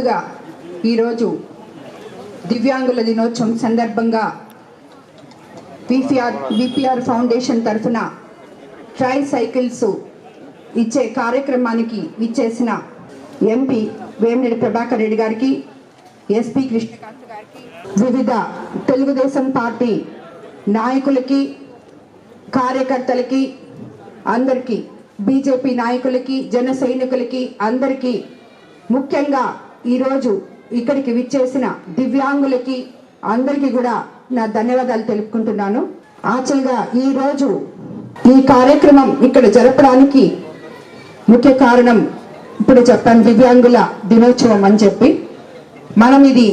ముందుగా ఈరోజు దివ్యాంగుల దినోత్సవం సందర్భంగా విపిఆర్ విపిఆర్ ఫౌండేషన్ తరఫున ట్రై సైకిల్స్ ఇచ్చే కార్యక్రమానికి ఇచ్చేసిన ఎంపీ వేమిరెడ్డి ప్రభాకర్ రెడ్డి గారికి ఎస్పీ కృష్ణకాంత్ గారికి వివిధ తెలుగుదేశం పార్టీ నాయకులకి కార్యకర్తలకి అందరికీ బీజేపీ నాయకులకి జన సైనికులకి అందరికీ ముఖ్యంగా ఈరోజు ఇక్కడికి విచ్చేసిన దివ్యాంగులకి అందరికీ కూడా నా ధన్యవాదాలు తెలుపుకుంటున్నాను. ఆచల్గా ఈరోజు ఈ కార్యక్రమం ఇక్కడ జరపడానికి ముఖ్య కారణం ఇప్పుడు చెప్పాను దివ్యాంగుల దినోత్సవం అని చెప్పి. మనం ఇది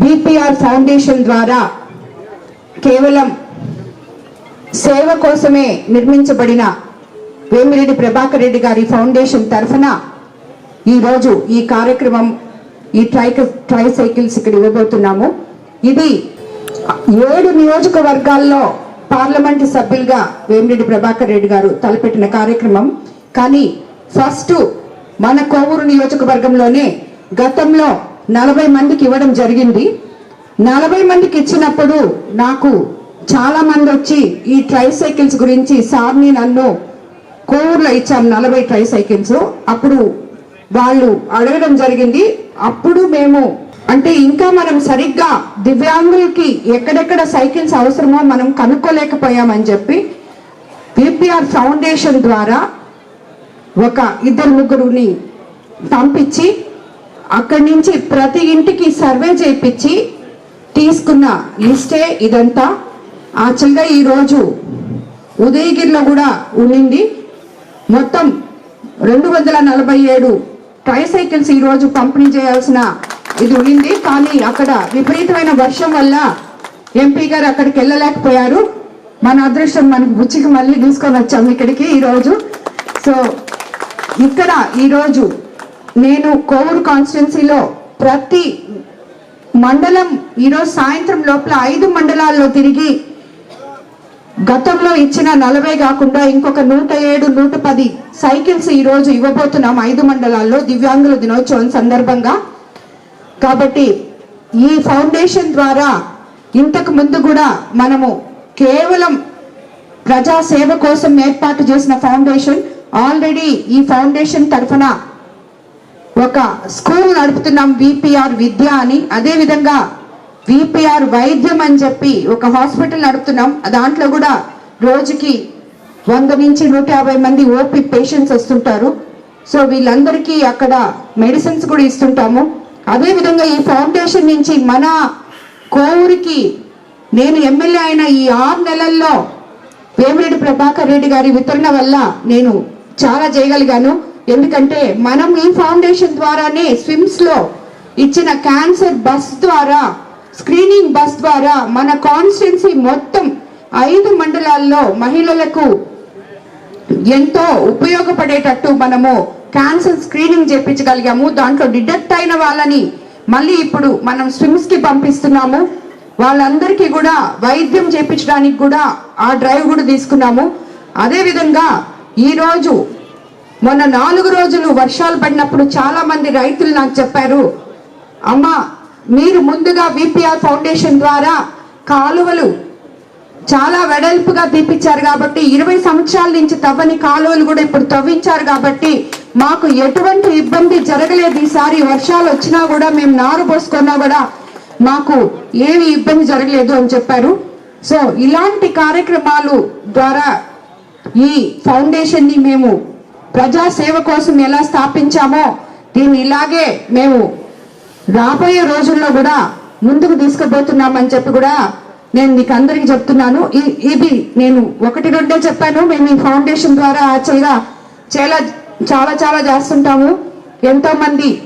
బీపీఆర్ ఫౌండేషన్ ద్వారా కేవలం సేవ కోసమే నిర్మించబడిన వేమిరెడ్డి ప్రభాకర్ రెడ్డి గారి ఫౌండేషన్ తరఫున ఈరోజు ఈ కార్యక్రమం ఈ ట్రై ట్రై సైకిల్స్ ఇక్కడ ఇవ్వబోతున్నాము. ఇది ఏడు నియోజకవర్గాల్లో పార్లమెంట్ సభ్యులుగా వేమిరెడ్డి ప్రభాకర్ రెడ్డి గారు తలపెట్టిన కార్యక్రమం. కానీ ఫస్ట్ మన కోవూరు నియోజకవర్గంలోనే గతంలో నలభై మందికి ఇవ్వడం జరిగింది. నలభై మందికి ఇచ్చినప్పుడు నాకు చాలా మంది వచ్చి ఈ ట్రై సైకిల్స్ గురించి సార్ని నన్ను కోవూరులో ఇచ్చాం నలభై ట్రై సైకిల్స్ అప్పుడు వాళ్ళు అడగడం జరిగింది. అప్పుడు మేము అంటే ఇంకా మనం సరిగ్గా దివ్యాంగులకి ఎక్కడెక్కడ సైకిల్స్ అవసరమో మనం కనుక్కోలేకపోయామని చెప్పి పిపిఆర్ ఫౌండేషన్ ద్వారా ఒక ఇద్దరు ముగ్గురుని పంపించి అక్కడి నుంచి ప్రతి ఇంటికి సర్వే చేయించి తీసుకున్న లిస్టే ఇదంతా. యాక్చువల్గా ఈరోజు ఉదయగిరిలో కూడా ఉండింది. మొత్తం రెండు వందల నలభై ఏడు ట్రైసైకిల్స్ ఈరోజు పంపిణీ చేయాల్సిన ఇది ఉండింది. కానీ అక్కడ విపరీతమైన వర్షం వల్ల ఎంపీ గారు అక్కడికి వెళ్ళలేకపోయారు. మన అదృష్టం మనకి బుచ్చికి మళ్ళీ తీసుకొని వచ్చాము ఇక్కడికి ఈరోజు సో ఇక్కడ ఈరోజు నేను కోవూరు కాన్స్టిట్యున్సీలో ప్రతి మండలం ఈరోజు సాయంత్రం లోపల ఐదు మండలాల్లో తిరిగి గతంలో ఇచ్చిన నలభై కాకుండా ఇంకొక నూట ఏడు నూట పది సైకిల్స్ ఈ రోజు ఇవ్వబోతున్నాం ఐదు మండలాల్లో దివ్యాంగుల దినోత్సవం సందర్భంగా. కాబట్టి ఈ ఫౌండేషన్ ద్వారా ఇంతకు ముందు కూడా మనము కేవలం ప్రజా సేవ కోసం ఏర్పాటు చేసిన ఫౌండేషన్ ఆల్రెడీ ఈ ఫౌండేషన్ తరఫున ఒక స్కూల్ నడుపుతున్నాం విపిఆర్ విద్య అని. అదేవిధంగా విపిఆర్ వైద్యం అని చెప్పి ఒక హాస్పిటల్ నడుపుతున్నాం. దాంట్లో కూడా రోజుకి వంద నుంచి నూట యాభై మంది ఓపీ పేషెంట్స్ వస్తుంటారు. సో వీళ్ళందరికీ అక్కడ మెడిసిన్స్ కూడా ఇస్తుంటాము. అదే విధంగా ఈ ఫౌండేషన్ నుంచి మన కోవూరికి నేను ఎమ్మెల్యే అయిన ఈ ఆరు నెలల్లో వేమిరెడ్డి ప్రభాకర్ రెడ్డి గారి వితరణ వల్ల నేను చాలా చేయగలిగాను. ఎందుకంటే మనం ఈ ఫౌండేషన్ ద్వారానే స్విమ్స్లో ఇచ్చిన క్యాన్సర్ బస్ ద్వారా స్క్రీనింగ్ బస్ ద్వారా మన కాన్స్టిట్యున్సీ మొత్తం ఐదు మండలాల్లో మహిళలకు ఎంతో ఉపయోగపడేటట్టు మనము క్యాన్సర్ స్క్రీనింగ్ చేయించగలిగాము దాంట్లో డిడక్ట్ అయిన వాళ్ళని మళ్ళీ ఇప్పుడు మనం స్విమ్స్కి పంపిస్తున్నాము. వాళ్ళందరికీ కూడా వైద్యం చేపించడానికి కూడా ఆ డ్రైవ్ కూడా తీసుకున్నాము. అదేవిధంగా ఈరోజు మొన్న నాలుగు రోజులు వర్షాలు పడినప్పుడు చాలామంది రైతులు నాకు చెప్పారు అమ్మా మీరు ముందుగా విపిఆర్ ఫౌండేషన్ ద్వారా కాలువలు చాలా వెడల్పుగా తీపిచ్చారు కాబట్టి ఇరవై సంవత్సరాల నుంచి తవ్వని కాలువలు కూడా ఇప్పుడు తవ్వించారు కాబట్టి మాకు ఎటువంటి ఇబ్బంది జరగలేదు ఈసారి. వర్షాలు వచ్చినా కూడా మేము నారు పోసుకున్నా కూడా మాకు ఏమి ఇబ్బంది జరగలేదు అని చెప్పారు. సో ఇలాంటి కార్యక్రమాలు ద్వారా ఈ ఫౌండేషన్ని మేము ప్రజాసేవ కోసం ఎలా స్థాపించామో దీన్ని ఇలాగే మేము రాబోయే రోజుల్లో కూడా ముందుకు తీసుకుపోతున్నామని చెప్పి కూడా నేను మీకు అందరికి చెప్తున్నాను. ఇ- ఇది నేను ఒకటి రెండే చెప్పాను. మేము ఈ ఫౌండేషన్ ద్వారా యాక్చువల్గా చాలా చాలా చాలా చేస్తుంటాము. ఎంతో మంది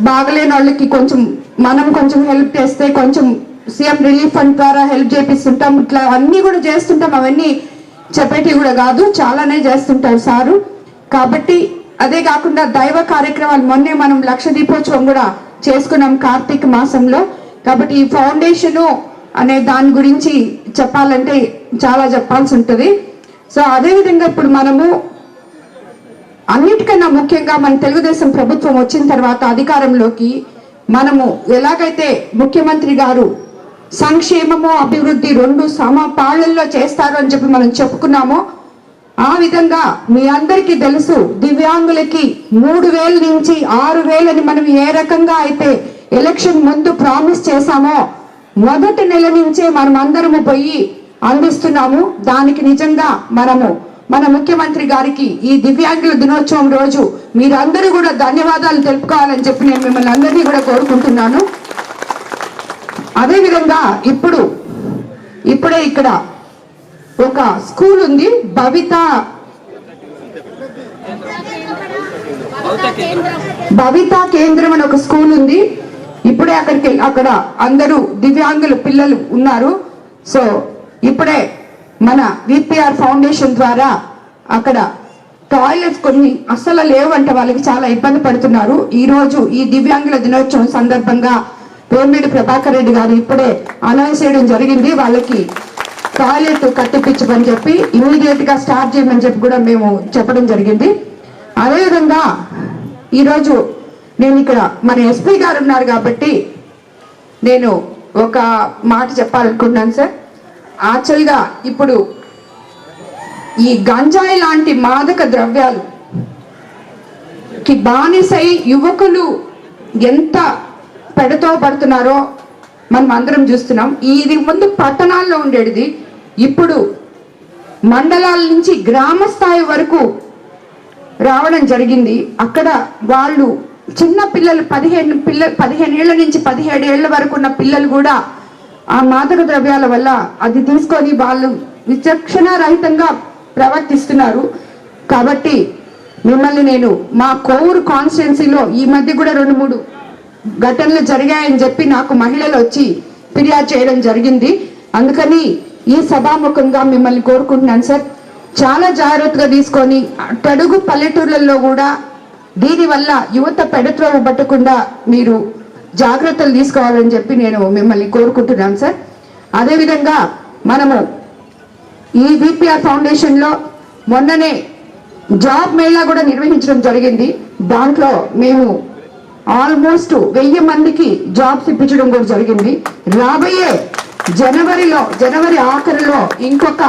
బాగలేని వాళ్ళకి కొంచెం మనం కొంచెం హెల్ప్ చేస్తే కొంచెం సీఎం రిలీఫ్ ఫండ్ ద్వారా హెల్ప్ చేపిస్తుంటాం. ఇట్లా అన్నీ కూడా చేస్తుంటాం. అవన్నీ చెప్పేటివి కూడా కాదు. చాలానే చేస్తుంటారు సారు. కాబట్టి అదే కాకుండా దైవ కార్యక్రమాలు. మొన్నే మనం లక్ష దీపోత్సవం కూడా చేసుకున్నాం కార్తీక మాసంలో. కాబట్టి ఈ ఫౌండేషను అనే దాని గురించి చెప్పాలంటే చాలా చెప్పాల్సి ఉంటుంది. సో అదేవిధంగా ఇప్పుడు మనము అన్నిటికన్నా ముఖ్యంగా మన తెలుగుదేశం ప్రభుత్వం వచ్చిన తర్వాత అధికారంలోకి మనము ఎలాగైతే ముఖ్యమంత్రి గారు సంక్షేమము అభివృద్ధి రెండు సమపాళ్ళల్లో చేస్తారు అని చెప్పి మనం చెప్పుకున్నామో ఆ విధంగా మీ అందరికీ తెలుసు దివ్యాంగులకి మూడు వేల నుంచి ఆరు వేలని మనం ఏ రకంగా అయితే ఎలక్షన్ ముందు ప్రామిస్ చేశామో మొదటి నెల నుంచే మనం అందరము పోయి అందిస్తున్నాము. దానికి నిజంగా మనము మన ముఖ్యమంత్రి గారికి ఈ దివ్యాంగుల దినోత్సవం రోజు మీరందరూ కూడా ధన్యవాదాలు తెలుపుకోవాలని చెప్పి నేను మిమ్మల్ని అందరినీ కూడా కోరుకుంటున్నాను. అదేవిధంగా ఇప్పుడు ఇప్పుడే ఇక్కడ ఒక స్కూల్ ఉంది భవిత. భవిత కేంద్రం. అని ఒక స్కూల్ ఉంది. ఇప్పుడే అక్కడికి అక్కడ అందరూ దివ్యాంగుల పిల్లలు ఉన్నారు. సో ఇప్పుడే మన విపిఆర్ ఫౌండేషన్ ద్వారా అక్కడ టాయిలెట్స్ కొన్ని అస్సలు లేవంట వాళ్ళకి చాలా ఇబ్బంది పడుతున్నారు. ఈ రోజు ఈ దివ్యాంగుల దినోత్సవం సందర్భంగా వేమిరెడ్డి ప్రభాకర్ రెడ్డి గారు ఇప్పుడే అనౌన్స్ చేయడం జరిగింది. వాళ్ళకి టాయిలెట్ కట్టిపించమని చెప్పి ఇమీడియట్గా స్టార్ట్ చేయమని చెప్పి కూడా మేము చెప్పడం జరిగింది. అదేవిధంగా ఈరోజు నేను ఇక్కడ మన ఎస్పీ గారు ఉన్నారు కాబట్టి నేను ఒక మాట చెప్పాలనుకుంటున్నాను సార్. యాక్చువల్గా ఇప్పుడు ఈ గంజాయి లాంటి మాదక ద్రవ్యాలు కి బానిసై యువకులు ఎంత పెడతో పడుతున్నారో మనం అందరం చూస్తున్నాం. ఇది ముందు పట్టణాల్లో ఉండేది ఇప్పుడు మండలాల నుంచి గ్రామ స్థాయి వరకు రావడం జరిగింది. అక్కడ వాళ్ళు చిన్న పిల్లలు పదిహేను పిల్ల పదిహేను ఏళ్ళ నుంచి పదిహేడు ఏళ్ళ వరకు ఉన్న పిల్లలు కూడా ఆ మాదక ద్రవ్యాల వల్ల అది తీసుకొని వాళ్ళు విచక్షణ రహితంగా ప్రవర్తిస్తున్నారు. కాబట్టి మిమ్మల్ని నేను మా కోవూరు కాన్స్టిట్యున్సీలో ఈ మధ్య కూడా రెండు మూడు ఘటనలు జరిగాయని చెప్పి నాకు మహిళలు వచ్చి ఫిర్యాదు చేయడం జరిగింది. అందుకని ఈ సభాముఖంగా మిమ్మల్ని కోరుకుంటున్నాను సార్. చాలా జాగ్రత్తగా తీసుకొని తడుగు పల్లెటూర్లలో కూడా దీనివల్ల యువత పెడత్రోవ పట్టకుండా మీరు జాగ్రత్తలు తీసుకోవాలని చెప్పి నేను మిమ్మల్ని కోరుకుంటున్నాను సార్. అదేవిధంగా మనము ఈ విపిఆర్ ఫౌండేషన్లో మొన్ననే జాబ్ మేళా కూడా నిర్వహించడం జరిగింది. దాంట్లో మేము ఆల్మోస్ట్ వెయ్యి మందికి జాబ్స్ ఇప్పించడం కూడా జరిగింది. రాబోయే జనవరిలో జనవరి ఆఖరిలో ఇంకొక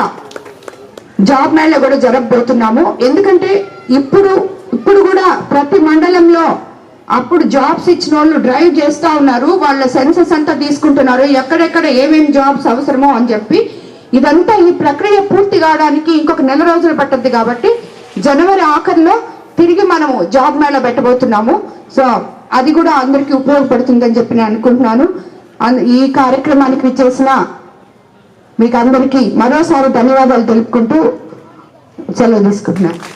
జాబ్ మేళ కూడా జరగబోతున్నాము. ఎందుకంటే ఇప్పుడు ఇప్పుడు కూడా ప్రతి మండలంలో అప్పుడు జాబ్స్ ఇచ్చిన వాళ్ళు డ్రైవ్ చేస్తా ఉన్నారు. వాళ్ళ సెన్సెస్ అంతా తీసుకుంటున్నారు. ఎక్కడెక్కడ ఏమేమి జాబ్స్ అవసరమో అని చెప్పి. ఇదంతా ఈ ప్రక్రియ పూర్తి కావడానికి ఇంకొక నెల రోజులు పట్టద్ది కాబట్టి జనవరి ఆఖరిలో తిరిగి మనము జాబ్ మేళ పెట్టబోతున్నాము. సో అది కూడా అందరికీ ఉపయోగపడుతుందని చెప్పి నేను అనుకుంటున్నాను. ఈ కార్యక్రమానికి విచ్చేసిన మీకు అందరికీ మరోసారి ధన్యవాదాలు తెలుపుకుంటూ సెలవు తీసుకుంటున్నాను.